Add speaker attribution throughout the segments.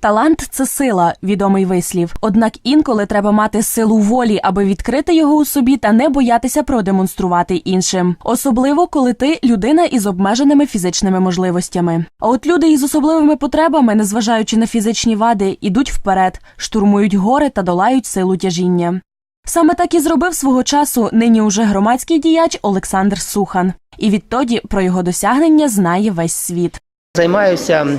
Speaker 1: Талант це сила, відомий вислів. Однак інколи треба мати силу волі, аби відкрити його у собі та не боятися продемонструвати іншим. Особливо, коли ти людина із обмеженими фізичними можливостями. А от люди із особливими потребами, незважаючи на фізичні вади, ідуть вперед, штурмують гори та долають силу тяжіння. Саме так і зробив свого часу нині уже громадський діяч Олександр Сухан. І відтоді про його досягнення знає весь світ.
Speaker 2: Займаюся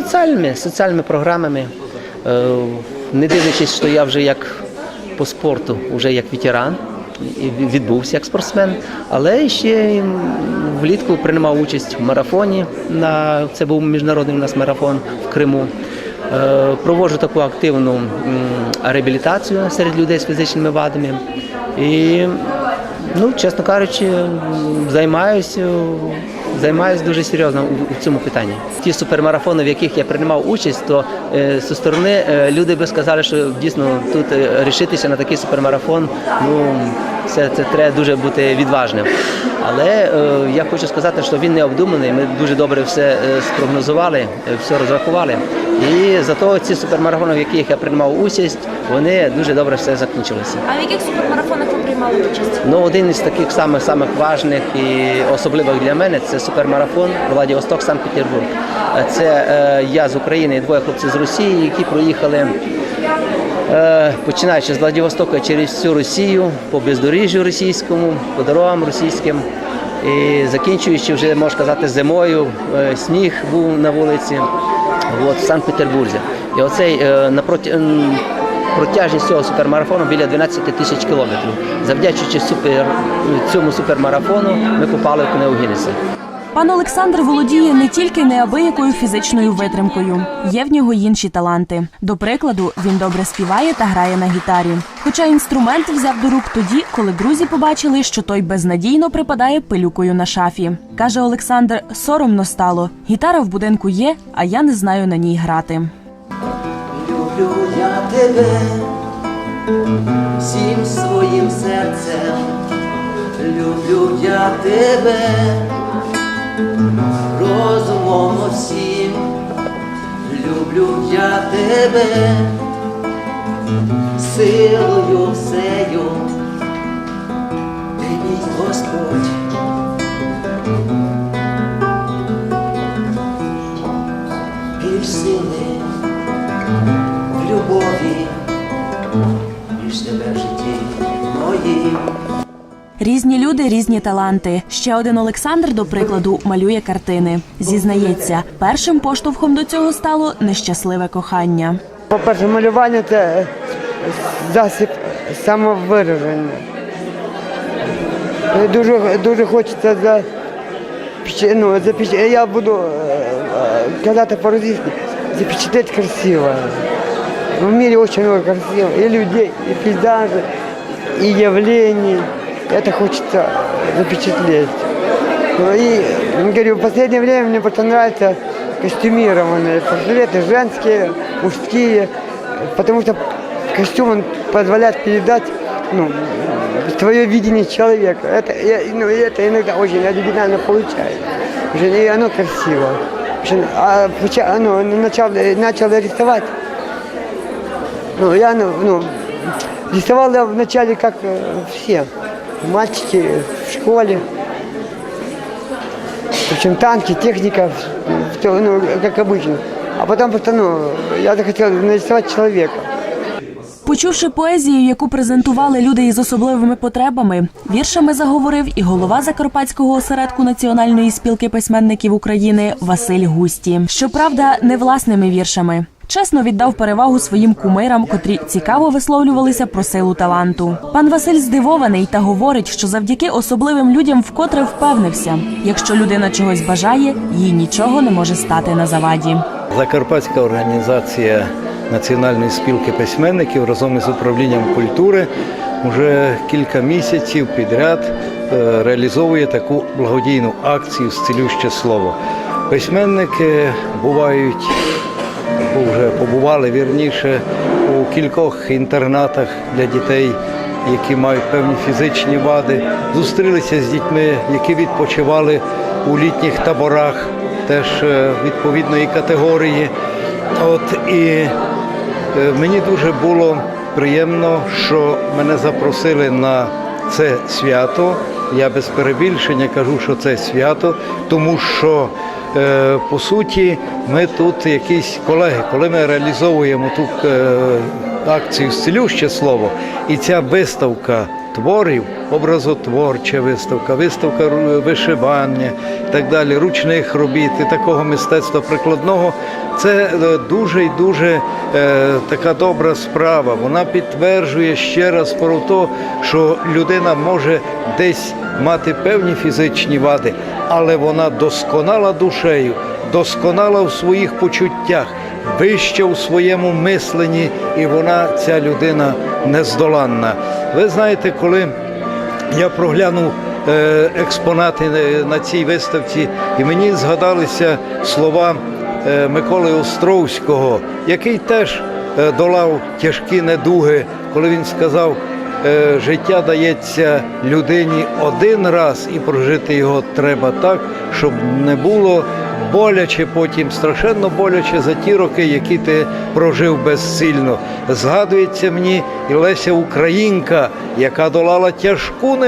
Speaker 2: соціальними, соціальними програмами, Е, не дивлячись, що я вже як по спорту, вже як ветеран, відбувся як спортсмен, але ще влітку приймав участь в марафоні. На, це був міжнародний у нас марафон в Криму. Е, Проводжу таку активну реабілітацію серед людей з фізичними вадами. І, ну, чесно кажучи, займаюся Займаюся дуже серйозно у, цьому питанні. Ті супермарафони, в яких я приймав участь, то е, зі сторони е, люди би сказали, що дійсно тут е, рішитися на такий супермарафон, ну це, це треба дуже бути відважним. Але е, я хочу сказати, що він не обдуманий. Ми дуже добре все е, спрогнозували, е, все розрахували. І зато ці супермарафони, в яких я приймав участь, вони дуже добре все закінчилися.
Speaker 1: А в яких супермарафонах ви приймали участь?
Speaker 2: Ну, один із таких самих самих важних і особливих для мене це супермарафон Владивосток Санкт-Петербург. Це е, я з України і двоє хлопців з Росії, які проїхали. Е, Починаючи з Владивостока через всю Росію, по бездоріжжю російському, по дорогам російським, і закінчуючи вже можна сказати зимою, е, сніг був на вулиці, от, в Санкт-Петербурзі. І оцей е, напроти Протяжність цього супермарафону біля 12 тисяч кілометрів. Завдячуючи супер, цьому супермарафону, ми попали в книгу Гіннеса.
Speaker 1: Пан Олександр володіє не тільки неабиякою фізичною витримкою, є в нього інші таланти. До прикладу, він добре співає та грає на гітарі. Хоча інструмент взяв до рук тоді, коли друзі побачили, що той безнадійно припадає пилюкою на шафі. Каже Олександр, соромно стало. Гітара в будинку є, а я не знаю на ній грати.
Speaker 3: Люблю я тебе всім своїм серцем, люблю я тебе розумом всім, люблю я тебе. Силою всею, ти мій Господь.
Speaker 1: Різні люди, різні таланти. Ще один Олександр, до прикладу, малює картини. Зізнається, першим поштовхом до цього стало нещасливе кохання.
Speaker 4: По-перше, малювання це засіб самовираження. Дуже, дуже хочеться за, ну, запіч... я буду е, е, казати по-російськи, запечатлеть красиво. В мире очень много красиво. И людей, и пейзажи, и явлений. Это хочется запечатлеть. Ну и, говорю, в последнее время мне просто нравятся костюмированные портреты, женские, мужские, потому что костюм он позволяет передать ну, твое видение человека. Это, ну, это иногда очень оригинально получается. И оно красиво. А ну, начал, начал рисовать. Ну, я ну, ну, рисовал я вначале как э, все. Мальчики в школе. Причем танки, техника, ну, как обычно. А потом просто, ну, я захотел нарисовать человека.
Speaker 1: Почувши поезію, яку презентували люди із особливими потребами, віршами заговорив і голова Закарпатського осередку Національної спілки письменників України Василь Густі. Щоправда, не власними віршами. Чесно віддав перевагу своїм кумирам, котрі цікаво висловлювалися про силу таланту. Пан Василь здивований та говорить, що завдяки особливим людям вкотре впевнився: якщо людина чогось бажає, їй нічого не може стати на заваді.
Speaker 5: Закарпатська організація Національної спілки письменників разом із управлінням культури вже кілька місяців підряд е, реалізовує таку благодійну акцію «Зцілюще слово. Письменники бувають, або вже побували вірніше у кількох інтернатах для дітей, які мають певні фізичні вади, зустрілися з дітьми, які відпочивали у літніх таборах, теж е, відповідної категорії. От і е, мені дуже було приємно, що мене запросили на це свято. Я без перебільшення кажу, що це свято, тому що по суті ми тут якісь колеги, коли ми реалізовуємо ту е, акцію «Зцілюще слово, і ця виставка творів, образотворча виставка, виставка вишивання і так далі, ручних робіт і такого мистецтва прикладного. Це е, дуже і дуже е, така добра справа. Вона підтверджує ще раз про те, що людина може десь мати певні фізичні вади, але вона досконала душею, досконала в своїх почуттях, вища у своєму мисленні, і вона, ця людина, нездоланна. Ви знаєте, коли я проглянув е, експонати е, на цій виставці, і мені згадалися слова е, Миколи Островського, який теж долав тяжкі недуги, коли він сказав, життя дається людині один раз, і прожити його треба так, щоб не було боляче потім, страшенно боляче за ті роки, які ти прожив безсильно. Згадується мені і Леся Українка, яка долала тяжку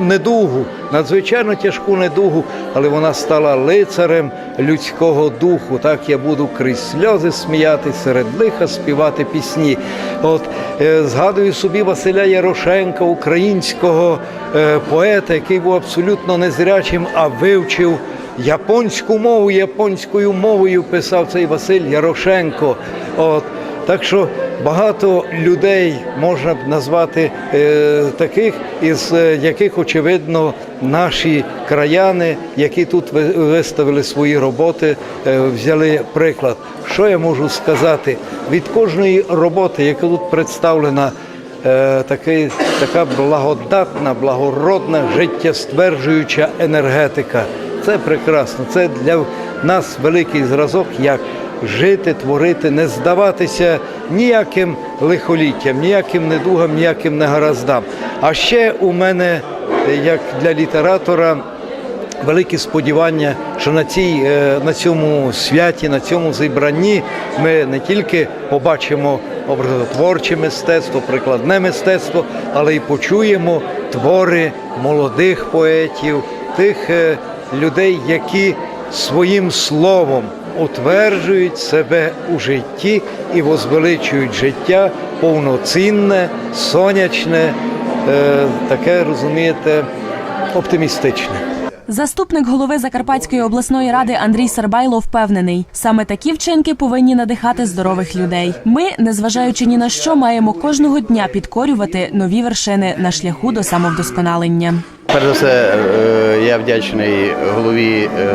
Speaker 5: недугу, надзвичайно тяжку недугу, але вона стала лицарем людського духу. Так я буду крізь сльози сміяти, серед лиха співати пісні. От е, згадую собі Василя Ярошенка, українського е, поета, який був абсолютно незрячим, а вивчив японську мову, японською мовою писав цей Василь Ярошенко. От. Так що багато людей можна б назвати е, таких, із е, яких, очевидно, наші краяни, які тут ви- виставили свої роботи, е, взяли приклад. Що я можу сказати? Від кожної роботи, яка тут представлена, е, такий, така благодатна, благородна, життєстверджуюча енергетика. Це прекрасно. Це для нас великий зразок, як жити, творити, не здаватися ніяким лихоліттям, ніяким недугам, ніяким негараздам. А ще у мене, як для літератора, великі сподівання, що на, цій, е, на цьому святі, на цьому зібранні ми не тільки побачимо образотворче мистецтво, прикладне мистецтво, але й почуємо твори молодих поетів, тих е, людей, які своїм словом утверджують себе у житті і возвеличують життя повноцінне, сонячне, е, таке розумієте, оптимістичне.
Speaker 1: Заступник голови Закарпатської обласної ради Андрій Сарбайло впевнений, саме такі вчинки повинні надихати здорових людей. Ми, незважаючи ні на що, маємо кожного дня підкорювати нові вершини на шляху до самовдосконалення.
Speaker 6: Перш за все, е, я вдячний голові е,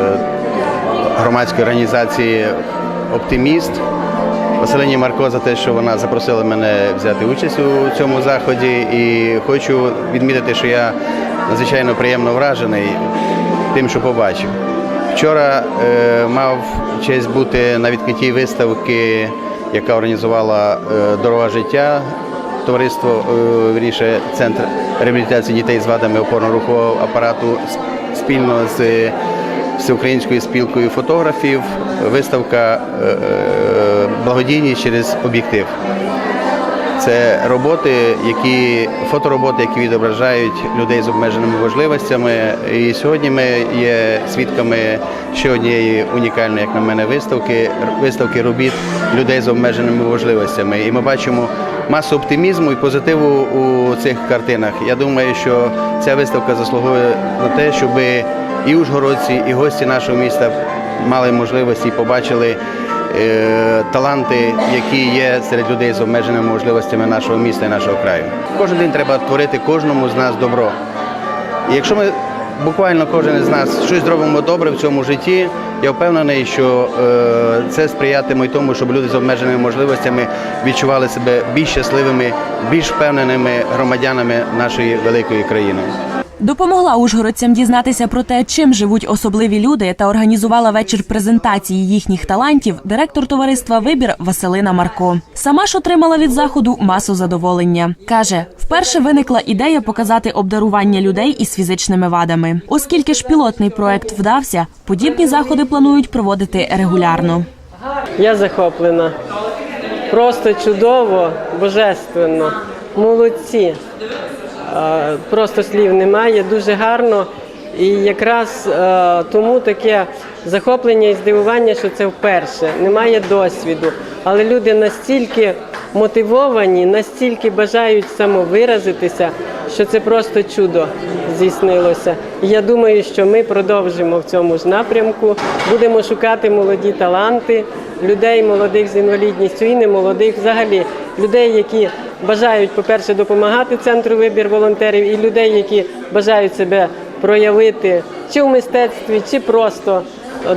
Speaker 6: громадської організації Оптиміст Василині Марко за те, що вона запросила мене взяти участь у цьому заході. І хочу відмітити, що я надзвичайно приємно вражений тим, що побачив. Вчора е, мав честь бути на відкритті виставки, яка організувала дорога життя товариство, е, вірніше, центр реабілітації дітей з вадами опорно-рухового апарату спільно з всеукраїнською спілкою фотографів. Виставка е, е, благодійність через об'єктив. Це роботи, які фотороботи, які відображають людей з обмеженими можливостями. І сьогодні ми є свідками ще однієї унікальної, як на мене, виставки виставки робіт людей з обмеженими можливостями. І ми бачимо масу оптимізму і позитиву у цих картинах. Я думаю, що ця виставка заслуговує на те, щоб і ужгородці, і гості нашого міста мали можливості і побачили е, таланти, які є серед людей з обмеженими можливостями нашого міста і нашого краю. Кожен день треба творити кожному з нас добро. І якщо ми буквально кожен із нас щось зробимо добре в цьому житті, я впевнений, що е, це сприятиме й тому, щоб люди з обмеженими можливостями відчували себе більш щасливими, більш впевненими громадянами нашої великої країни.
Speaker 1: Допомогла ужгородцям дізнатися про те, чим живуть особливі люди, та організувала вечір презентації їхніх талантів директор товариства Вибір Василина Марко. Сама ж отримала від заходу масу задоволення. каже, вперше виникла ідея показати обдарування людей із фізичними вадами. Оскільки ж пілотний проект вдався, подібні заходи планують проводити регулярно.
Speaker 7: Я захоплена. Просто чудово, божественно. Молодці. Просто слів немає, дуже гарно. І якраз е, тому таке захоплення і здивування, що це вперше. Немає досвіду. Але люди настільки мотивовані, настільки бажають самовиразитися, що це просто чудо здійснилося. І я думаю, що ми продовжимо в цьому ж напрямку. Будемо шукати молоді таланти, людей молодих з інвалідністю і не молодих взагалі, людей, які бажають, по-перше, допомагати центру вибір волонтерів, і людей, які бажають себе проявити чи в мистецтві, чи просто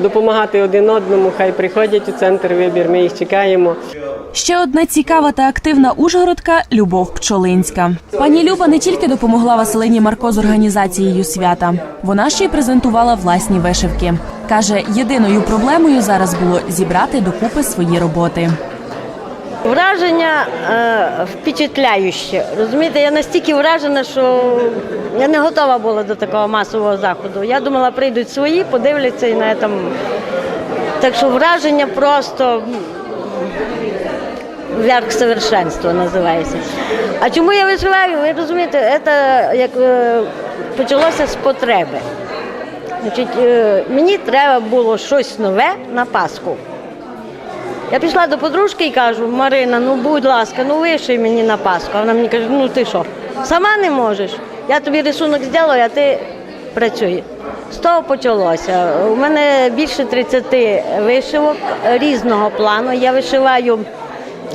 Speaker 7: допомагати один одному. Хай приходять у центр вибір. Ми їх чекаємо.
Speaker 1: Ще одна цікава та активна ужгородка Любов Пчолинська. Пані Люба не тільки допомогла Василині Марко з організацією свята, вона ще й презентувала власні вишивки. каже, єдиною проблемою зараз було зібрати докупи свої роботи.
Speaker 8: Враження е, впечатляюще. Розумієте, я настільки вражена, що я не готова була до такого масового заходу. Я думала, прийдуть свої, подивляться і на цьому. Так що враження просто верх совершенства називається. А чому я вишиваю? Ви розумієте, це як е, почалося з потреби. Значить, е, мені треба було щось нове на Пасху. Я пішла до подружки і кажу, Марина, ну будь ласка, ну виший мені на Пасху. Вона мені каже, ну ти що, сама не можеш? Я тобі рисунок зроблю, а ти працюй. З того почалося. У мене більше 30 вишивок різного плану. Я вишиваю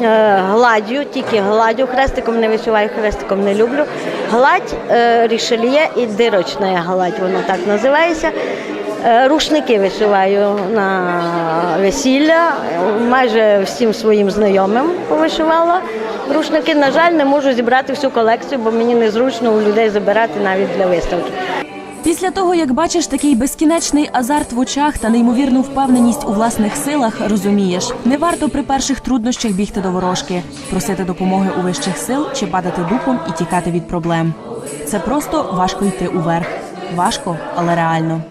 Speaker 8: е, гладдю, тільки гладдю, хрестиком не вишиваю, хрестиком не люблю. Гладь, е, рішельє і дирочна гладь, воно так називається. Е, Рушники вишиваю на весілля, майже всім своїм знайомим повишивала. Рушники, на жаль, не можу зібрати всю колекцію, бо мені незручно у людей забирати навіть для виставки.
Speaker 1: Після того, як бачиш такий безкінечний азарт в очах та неймовірну впевненість у власних силах, розумієш, не варто при перших труднощах бігти до ворожки, просити допомоги у вищих сил чи падати духом і тікати від проблем. Це просто важко йти уверх. Важко, але реально.